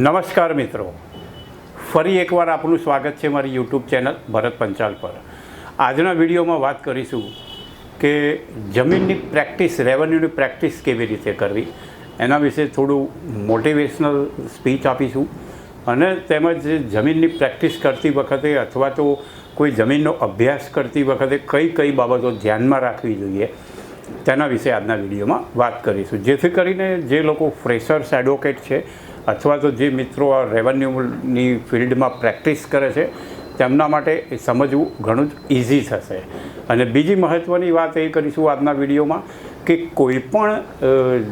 નમસ્કાર મિત્રો. ફરી એકવાર આપનું સ્વાગત છે મારી યુટ્યુબ ચેનલ ભરત પંચાલ પર. આજના વિડીયોમાં વાત કરીશું કે જમીનની પ્રેક્ટિસ રેવન્યુની પ્રેક્ટિસ કેવી રીતે કરવી? એના વિશે થોડું મોટિવેશનલ સ્પીચ આપીશું. અને તેમજ જમીનની પ્રેક્ટિસ કરતી વખતે અથવા તો કોઈ જમીનનો અભ્યાસ કરતી વખતે કઈ કઈ બાબતો ધ્યાનમાં રાખવી જોઈએ? તેના વિશે આજના વિડીયોમાં વાત કરીશું. જેથી કરીને જે લોકો ફ્રેશર્સ એડવોકેટ છે અથવા તો જે મિત્રો આ રેવન્યુની ફિલ્ડમાં પ્રેક્ટિસ કરે છે, તેમના માટે એ સમજવું ઘણું જ ઇઝી થશે. અને બીજી મહત્ત્વની વાત એ કરીશું આજના વિડીયોમાં કે કોઈ પણ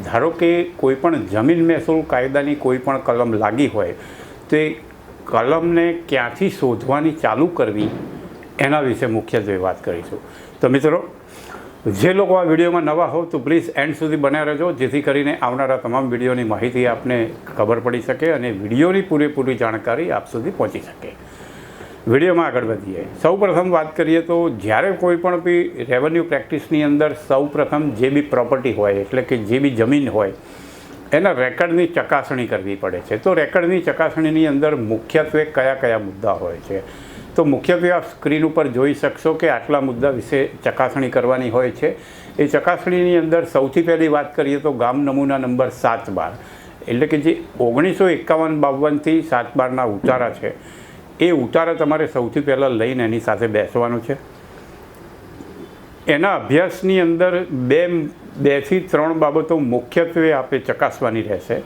ધારો કે કોઈ પણ જમીન મહેસૂલ કાયદાની કોઈ પણ કલમ લાગી હોય, તે કલમને ક્યાંથી શોધવાની ચાલુ કરવી, એના વિશે મુખ્યત્વે વાત કરીશું. તો મિત્રો જે લોકો આ વિડીયોમાં નવા હો તો પ્લીઝ એન્ડ સુધી બન્યા રહેજો, જેથી કરીને આવનારા તમામ વિડીયોની માહિતી આપને ખબર પડી શકે અને વિડીયોની પૂરેપૂરી જાણકારી આપ સુધી પહોંચી શકે. વિડીયોમાં આગળ વધીએ. સૌ પ્રથમ વાત કરીએ તો જ્યારે કોઈ પણ બી રેવન્યુ પ્રેક્ટિસની અંદર સૌ પ્રથમ જે બી પ્રોપર્ટી હોય, એટલે કે જે બી જમીન હોય, એના રેકર્ડની ચકાસણી કરવી પડે છે. તો રેકર્ડની ચકાસણીની અંદર મુખ્યત્વે કયા કયા મુદ્દા હોય છે? તો મુખ્યત્વે આપ સ્ક્રીન ઉપર જોઈ શકશો કે આટલા મુદ્દા વિશે ચકાસણી કરવાની હોય છે. એ ચકાસણીની અંદર સૌથી પહેલી વાત કરીએ તો ગામ નમૂના નંબર સાત બાર. એટલે કે જે ઓગણીસો એકાવન બાવનથી સાત બારના ઉતારા છે. એ ઉતારા તમારે સૌથી પહેલાં લઈને એની સાથે બેસવાનું છે. એના અભ્યાસની અંદર બે બેથી ત્રણ બાબતો મુખ્યત્વે આપે ચકાસવાની રહેશે.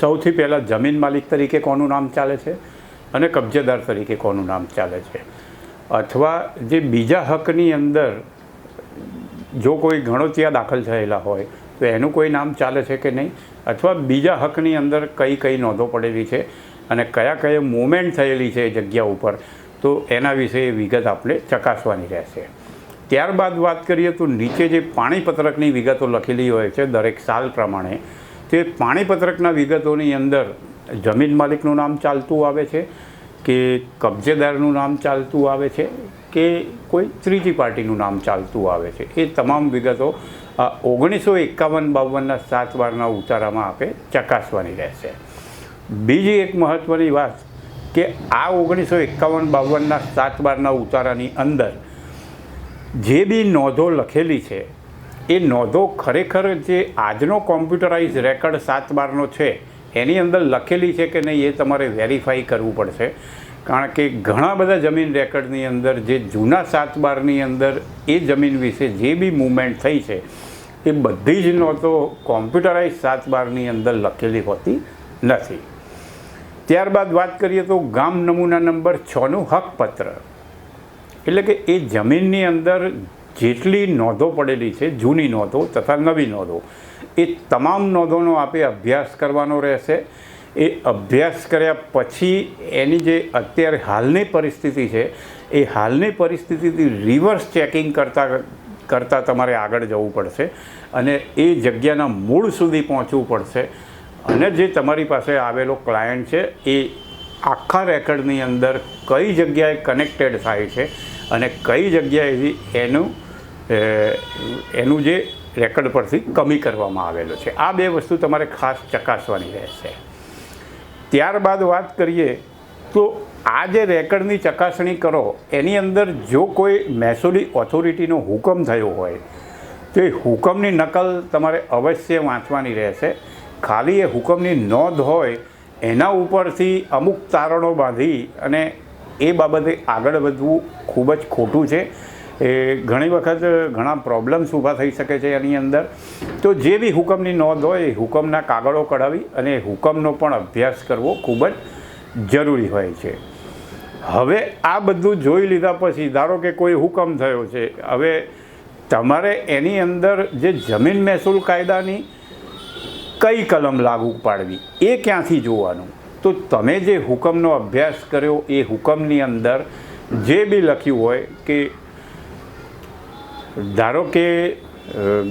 સૌથી પહેલાં જમીન માલિક તરીકે કોનું નામ ચાલે છે? અને કબજેદાર તરીકે કોનું નામ ચાલે છે. અથવા જે બીજા હકની અંદર જો કોઈ ગણોતિયા દાખલ થયેલા હોય, તો એનું કોઈ નામ ચાલે છે કે નહીં? અથવા બીજા હકની અંદર કઈ કઈ નોંધો પડેલી છે અને કયા કયા મુવમેન્ટ થયેલી છે જગ્યા ઉપર, તો એના વિશે વિગત આપણે ચકાસવાની રહેશે. ત્યારબાદ વાત કરીએ તો નીચે જે પાણીપત્રકની વિગતો લખેલી હોય છે દરેક સાલ પ્રમાણે, તે પાણીપત્રકના વિગતોની અંદર જમીન માલિકનું નામ ચાલતું આવે છે કે કબજેદારનું નામ ચાલતું આવે છે કે કોઈ ત્રીજી પાર્ટીનું નામ ચાલતું આવે છે? એ તમામ વિગતો ઓગણીસો એકાવન બાવનના સાત વારના ઉતારામાં આપે, ચકાસવાની રહેશે. બીજી એક મહત્ત્વની વાત કે આ ઓગણીસો એકાવન બાવનના સાત બારના ઉતારાની અંદર જે બી નોંધો લખેલી છે, એ નોંધો ખરેખર જે આજનો કોમ્પ્યુટરાઇઝ રેકર્ડ સાત બારનો છે એની અંદર લખેલી છે કે નહીં એ તમારે વેરીફાઈ કરવું પડશે. કારણ કે ઘણા બધા જમીન રેકર્ડની અંદર, જે જૂના સાત બારની અંદર એ જમીન વિશે જે બી મૂવમેન્ટ થઈ છે, એ બધી જ નોંધો કોમ્પ્યુટરાઇઝ સાત બારની અંદર લખેલી હોતી નથી. ત્યારબાદ વાત કરીએ તો ગામ નમૂના નંબર છનું હકપત્ર. એટલે કે એ જમીનની અંદર જેટલી નોંધો પડેલી છે, જૂની નોંધો તથા નવી નોંધો, એ તમામ નોંધોનો આપણે અભ્યાસ કરવાનો રહેશે. એ અભ્યાસ કર્યા પછી એની જે અત્યારે હાલની પરિસ્થિતિ છે, એ હાલની પરિસ્થિતિથી રિવર્સ ચેકિંગ કરતાં કરતાં તમારે આગળ જવું પડશે અને એ જગ્યાના મૂળ સુધી પહોંચવું પડશે. અને જે તમારી પાસે આવેલો ક્લાયન્ટ છે, એ આખા રેકર્ડની અંદર કઈ જગ્યાએ કનેક્ટેડ થાય છે અને કઈ જગ્યાએથી એનું એનું જે રેકર્ડ પરથી કમી કરવામાં આવેલો છે. આ બે વસ્તુ તમારે ખાસ ચકાસવાની રહેશે. ત્યારબાદ વાત કરીએ, તો આ જે રેકર્ડની ચકાસણી કરો, એની અંદર જો કોઈ મહેસૂલી ઓથોરિટીનો હુકમ થયો હોય, તો એ હુકમની નકલ તમારે અવશ્ય વાંચવાની રહેશે. ખાલી એ હુકમની નોંધ હોય, એના ઉપરથી અમુક તારણો બાંધી અને એ બાબતે આગળ વધવું ખૂબ જ ખોટું છે. એ ઘણી વખત ઘણા પ્રોબ્લેમ્સ ઊભા થઈ શકે છે એની અંદર. તો જે બી હુકમની નોંધ હોય, એ હુકમના કાગળો કઢાવી અને હુકમનો પણ અભ્યાસ કરવો ખૂબ જ જરૂરી હોય છે. હવે આ બધું જોઈ લીધા પછી, ધારો કે કોઈ હુકમ થયો છે, હવે તમારે એની અંદર જે જમીન મહેસૂલ કાયદાની કઈ કલમ લાગુ પાડવી, એ ક્યાંથી જોવાનું? તો તમે જે હુકમનો અભ્યાસ કર્યો એ હુકમની અંદર જે બી લખ્યું હોય કે ધારો કે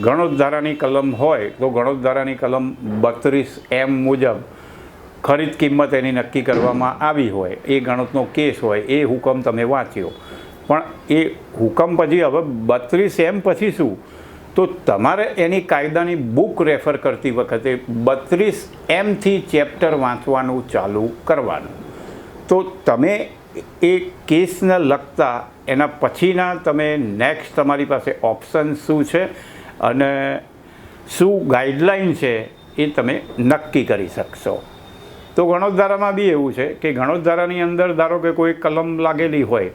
ગણોદ્ધારાની કલમ હોય, તો ગણોદ્ધારાની કલમ બત્રીસ એમ મુજબ ખરીદ કિંમત એની નક્કી કરવામાં આવી હોય, એ ગણતનો કેસ હોય, એ હુકમ તમે વાંચ્યો. પણ એ હુકમ પછી હવે બત્રીસ એમ પછી શું? તો તમારે એની કાયદાની બુક રેફર કરતી વખતે બત્રીસ એમથી ચેપ્ટર વાંચવાનું ચાલુ કરવાનું. તો તમે એ કેસને લગતા, એના પછીના તમે નેક્સ્ટ તમારી પાસે ઓપ્શન શું છે અને શું ગાઈડલાઇન છે એ તમે નક્કી કરી શકશો. તો ગણોદ્ધારામાં બી એવું છે કે ગણોદ્ધારાની અંદર ધારો કે કોઈ કલમ લાગેલી હોય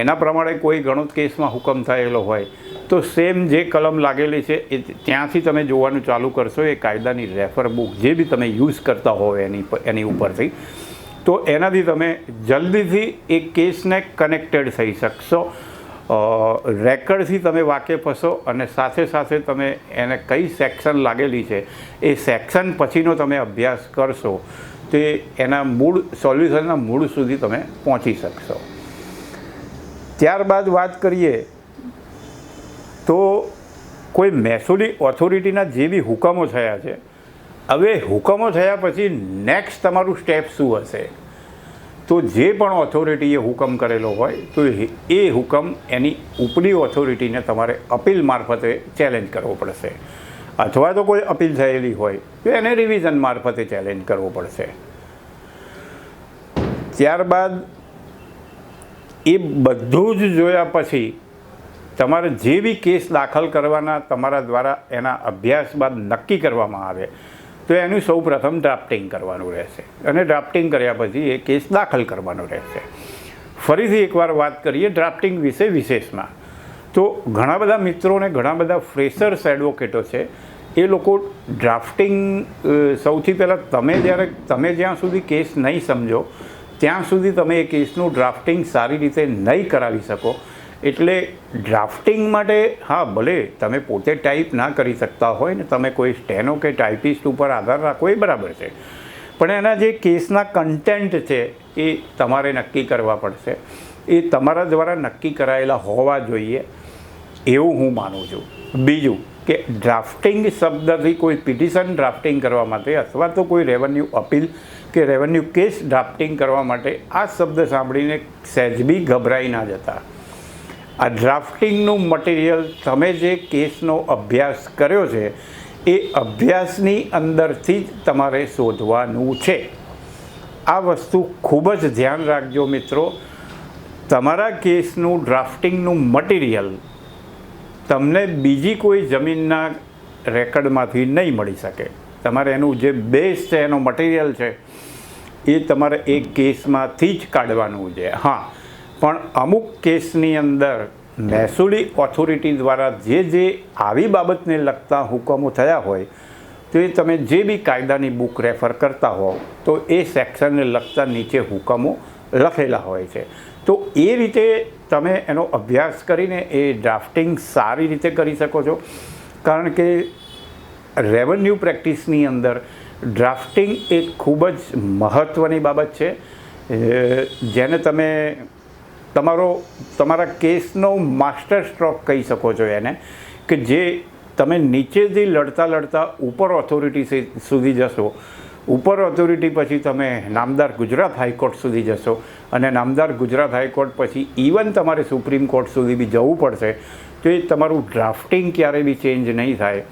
એના પ્રમાણે કોઈ ગણોત કેસમાં હુકમ થયેલો હોય, તો સેમ જે કલમ લાગેલી છે, એ ત્યાંથી તમે જોવાનું ચાલુ કરશો, એ કાયદાની રેફર બુક જે બી તમે યુઝ કરતા હો એની એની ઉપરથી, તો એનાથી તમે જલ્દીથી એ કેસને કનેક્ટેડ થઈ શકશો. રેકર્ડથી તમે વાકેફ હશો અને સાથે સાથે તમે એને કઈ સેક્શન લાગેલી છે, એ સેક્શન પછીનો તમે અભ્યાસ કરશો, તે એના મૂળ સોલ્યુશનના મૂળ સુધી તમે પહોંચી શકશો. ત્યારબાદ વાત કરીએ તો કોઈ મહેસૂલી ઓથોરિટીના જે બી હુકમો થયા છે. હવે હુકમો થયા પછી નેક્સ્ટ તમારું સ્ટેપ શું હશે? તો જે પણ ઓથોરિટીએ હુકમ કરેલો હોય, તો એ- હુકમ એની ઉપરી ઓથોરિટીને તમારે અપીલ મારફતે ચેલેન્જ કરવો પડશે. અથવા તો કોઈ અપીલ થયેલી હોય, તો એને રિવિઝન મારફતે ચેલેન્જ કરવો પડશે. ત્યારબાદ એ બધું જ જોયા પછી તમારે જે બી કેસ દાખલ કરવાના તમારા દ્વારા એના અભ્યાસ બાદ નક્કી કરવામાં આવે, તો એનું સૌ પ્રથમ ડ્રાફ્ટિંગ કરવાનું રહેશે. અને ડ્રાફ્ટિંગ કર્યા પછી એ કેસ દાખલ કરવાનો રહેશે. ફરીથી એકવાર વાત કરીએ ડ્રાફ્ટિંગ વિશે વિશેષમાં. તો ઘણા બધા મિત્રોને ઘણા બધા ફ્રેશર્સ એડવોકેટો છે, એ લોકો ડ્રાફ્ટિંગ સૌથી પહેલાં તમે જ્યારે, તમે જ્યાં સુધી કેસ નહીં સમજો ત્યાં સુધી તમે એ કેસનું ડ્રાફ્ટિંગ સારી રીતે નહીં કરાવી શકો. એટલે ડ્રાફ્ટિંગ માટે, હા, ભલે તમે પોતે ટાઈપ ના કરી શકતા હોય ને તમે કોઈ સ્ટેનો કે ટાઈપિસ્ટ ઉપર આધાર રાખો, એ બરાબર છે. પણ એના જે કેસના કન્ટેન્ટ છે, એ તમારે નક્કી કરવા પડશે. એ તમારા દ્વારા નક્કી કરાયેલા હોવા જોઈએ. એવું હું માનું છું. બીજું કે ડ્રાફ્ટિંગ શબ્દથી કોઈ પિટિશન ડ્રાફ્ટિંગ કરવા માટે અથવા તો કોઈ રેવન્યુ અપીલ કે રેવન્યુ કેસ ડ્રાફ્ટિંગ કરવા માટે આ શબ્દ સાંભળીને સહેજ બી ગભરાઈ ના જતા. આ ડ્રાફ્ટિંગનું મટીરિયલ તમે જે કેસનો અભ્યાસ કર્યો છે, એ અભ્યાસની અંદરથી જ તમારે શોધવાનું છે. આ વસ્તુ ખૂબ જ ધ્યાન રાખજો મિત્રો. તમારા કેસનું ડ્રાફ્ટિંગનું મટીરિયલ તમને બીજી કોઈ જમીનના રેકર્ડમાંથી નહીં મળી શકે. તમારે એનું જે બેઝ છે, એનો મટીરિયલ છે, એ તમારે એ કેસમાંથી જ કાઢવાનું છે. હા, પણ અમુક કેસની અંદર મહેસૂલી ઓથોરિટી દ્વારા જે જે આવી બાબતને લગતા હુકમો થયા હોય, તો એ તમે જે બી કાયદાની બુક રેફર કરતા હો તો એ સેક્શનને લગતા નીચે હુકમો લખેલા હોય છે. તો એ રીતે તમે એનો અભ્યાસ કરીને એ ડ્રાફ્ટિંગ સારી રીતે કરી શકો છો. કારણ કે રેવન્યુ પ્રેક્ટિસની અંદર ડ્રાફ્ટિંગ એ ખૂબ જ મહત્ત્વની બાબત છે. જેને તમે તમારો, તમારા કેસનો માસ્ટર સ્ટ્રોક કહી શકો છો એને, કે જે તમે નીચેથી લડતા લડતા ઉપર ઓથોરિટી સુધી જશો. ઉપર ઓથોરિટી પછી તમે નામદાર ગુજરાત હાઈકોર્ટ સુધી જશો. અને નામદાર ગુજરાત હાઈકોર્ટ પછી ઇવન તમારે સુપ્રીમ કોર્ટ સુધી બી જવું પડશે. તો એ તમારું ડ્રાફ્ટિંગ ક્યારે બી ચેન્જ નહીં થાય.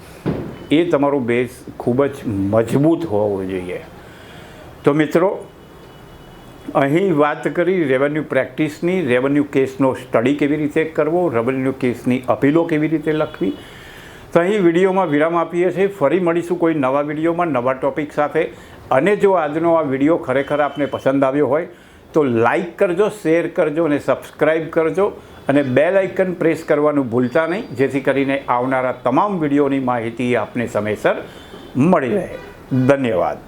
એ તમારું બેઝ ખૂબ જ મજબૂત હોવું જોઈએ. તો મિત્રો, અહીં વાત કરી રેવન્યુ પ્રેક્ટિસની રેવન્યુ કેસનો સ્ટડી કેવી રીતે કરવો રેવન્યુ કેસની અપીલો કેવી રીતે લખવી તો અહીં વિડીયોમાં વિરામ આપીએ છીએ. ફરી મળીશું કોઈ નવા વિડીયોમાં, નવા ટોપિક સાથે. અને જો આજનો આ વીડિયો ખરેખર આપને પસંદ આવ્યો હોય, તો લાઈક કરજો, શેર કરજો અને સબસ્ક્રાઈબ કરજો. અને બે લાઇકન પ્રેસ કરવાનું ભૂલતા નહીં, જેથી કરીને આવનારા તમામ વિડીયોની માહિતી આપને સમયસર મળી રહે. ધન્યવાદ.